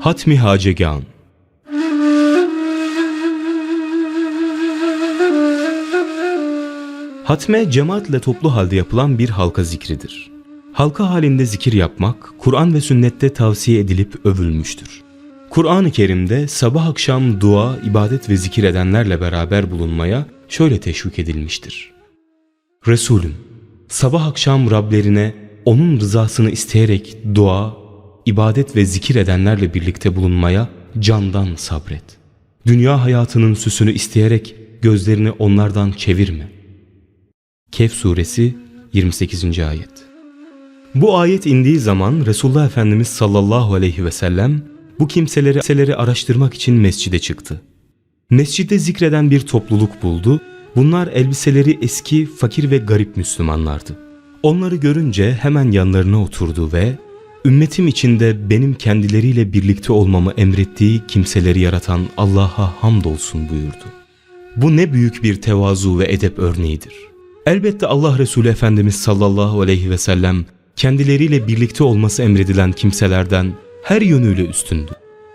Hatmi Hacegan Hatme cemaatle toplu halde yapılan bir halka zikridir. Halka halinde zikir yapmak, Kur'an ve sünnette tavsiye edilip övülmüştür. Kur'an-ı Kerim'de sabah akşam dua, ibadet ve zikir edenlerle beraber bulunmaya şöyle teşvik edilmiştir. Resulüm, sabah akşam Rablerine onun rızasını isteyerek dua, ibadet ve zikir edenlerle birlikte bulunmaya candan sabret. Dünya hayatının süsünü isteyerek gözlerini onlardan çevirme. Kehf suresi 28. ayet. Bu ayet indiği zaman Resulullah Efendimiz sallallahu aleyhi ve sellem bu kimseleri, kimseleri araştırmak için mescide çıktı. Mescidde zikreden bir topluluk buldu. Bunlar elbiseleri eski, fakir ve garip Müslümanlardı. Onları görünce hemen yanlarına oturdu ve ümmetim içinde benim kendileriyle birlikte olmamı emrettiği kimseleri yaratan Allah'a hamdolsun buyurdu. Bu ne büyük bir tevazu ve edep örneğidir. Elbette Allah Resulü Efendimiz sallallahu aleyhi ve sellem kendileriyle birlikte olması emredilen kimselerden her yönüyle üstündü.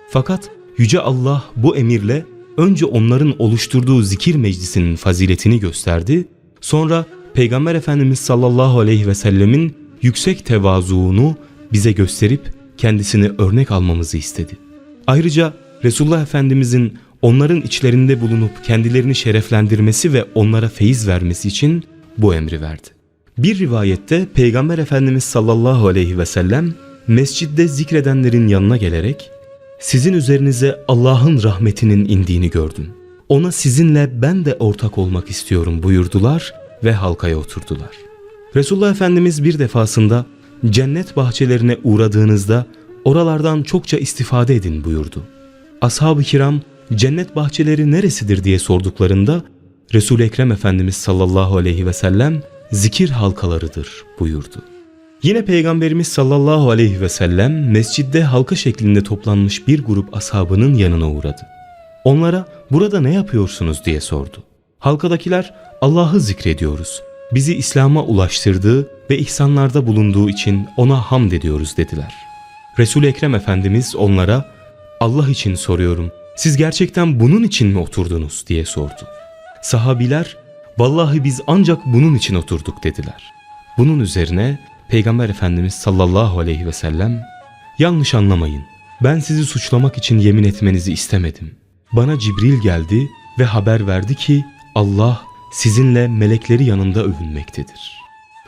Fakat Yüce Allah bu emirle önce onların oluşturduğu zikir meclisinin faziletini gösterdi, sonra Peygamber Efendimiz sallallahu aleyhi ve sellemin yüksek tevazuunu bize gösterip kendisini örnek almamızı istedi. Ayrıca Resulullah Efendimizin onların içlerinde bulunup kendilerini şereflendirmesi ve onlara feyiz vermesi için bu emri verdi. Bir rivayette Peygamber Efendimiz sallallahu aleyhi ve sellem mescidde zikredenlerin yanına gelerek sizin üzerinize Allah'ın rahmetinin indiğini gördüm. Ona sizinle ben de ortak olmak istiyorum buyurdular ve halkaya oturdular. Resulullah Efendimiz bir defasında cennet bahçelerine uğradığınızda oralardan çokça istifade edin buyurdu. Ashab-ı kiram cennet bahçeleri neresidir diye sorduklarında Resul-i Ekrem Efendimiz sallallahu aleyhi ve sellem zikir halkalarıdır buyurdu. Yine Peygamberimiz sallallahu aleyhi ve sellem mescidde halka şeklinde toplanmış bir grup ashabının yanına uğradı. Onlara burada ne yapıyorsunuz diye sordu. Halkadakiler Allah'ı zikrediyoruz. Bizi İslam'a ulaştırdığı ve ihsanlarda bulunduğu için ona hamd ediyoruz dediler. Resul-i Ekrem Efendimiz onlara Allah için soruyorum siz gerçekten bunun için mi oturdunuz diye sordu. Sahabiler vallahi biz ancak bunun için oturduk dediler. Bunun üzerine Peygamber Efendimiz sallallahu aleyhi ve sellem yanlış anlamayın ben sizi suçlamak için yemin etmenizi istemedim. Bana Cibril geldi ve haber verdi ki Allah sizinle melekleri yanında övünmektedir.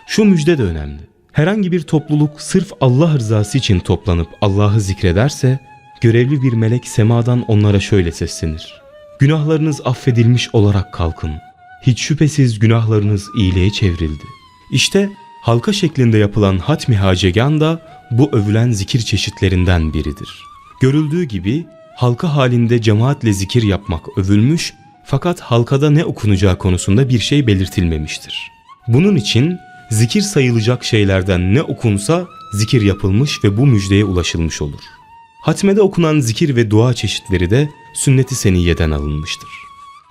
Şu müjde de önemli. Herhangi bir topluluk sırf Allah rızası için toplanıp Allah'ı zikrederse görevli bir melek semadan onlara şöyle seslenir. Günahlarınız affedilmiş olarak kalkın. Hiç şüphesiz günahlarınız iyiliğe çevrildi. İşte halka şeklinde yapılan hatmi hacegan da bu övülen zikir çeşitlerinden biridir. Görüldüğü gibi halka halinde cemaatle zikir yapmak övülmüş fakat halkada ne okunacağı konusunda bir şey belirtilmemiştir. Bunun için zikir sayılacak şeylerden ne okunsa zikir yapılmış ve bu müjdeye ulaşılmış olur. Hatmede okunan zikir ve dua çeşitleri de sünnet-i seniyeden alınmıştır.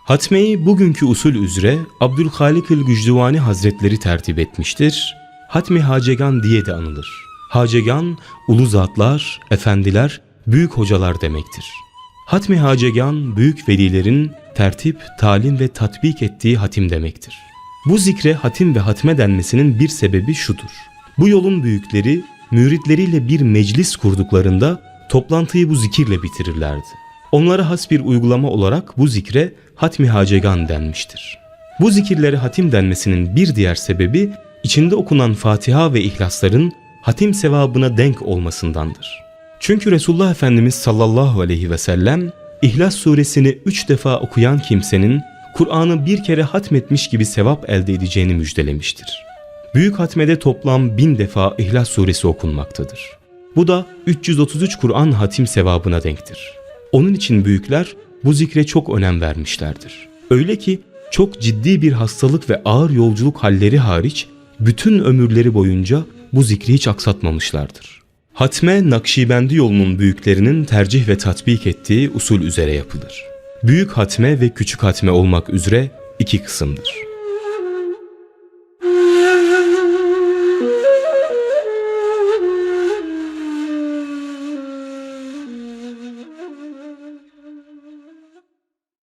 Hatmeyi bugünkü usul üzere Abdülhalik el Gücdüvani Hazretleri tertip etmiştir. Hatmi Hacegan diye de anılır. Hacegan, ulu zatlar, efendiler, büyük hocalar demektir. Hatmi Hacegan, büyük velilerin tertip, talim ve tatbik ettiği hatim demektir. Bu zikre hatim ve hatme denmesinin bir sebebi şudur. Bu yolun büyükleri müritleriyle bir meclis kurduklarında toplantıyı bu zikirle bitirirlerdi. Onlara has bir uygulama olarak bu zikre hatmi hacegan denmiştir. Bu zikirlere hatim denmesinin bir diğer sebebi içinde okunan Fatiha ve İhlasların hatim sevabına denk olmasındandır. Çünkü Resulullah Efendimiz sallallahu aleyhi ve sellem İhlas suresini üç defa okuyan kimsenin Kur'an'ı bir kere hatmetmiş gibi sevap elde edeceğini müjdelemiştir. Büyük hatmede toplam bin defa İhlas suresi okunmaktadır. Bu da 333 Kur'an hatim sevabına denktir. Onun için büyükler bu zikre çok önem vermişlerdir. Öyle ki çok ciddi bir hastalık ve ağır yolculuk halleri hariç bütün ömürleri boyunca bu zikri hiç aksatmamışlardır. Hatme Nakşibendi yolunun büyüklerinin tercih ve tatbik ettiği usul üzere yapılır. Büyük hatme ve küçük hatme olmak üzere iki kısımdır.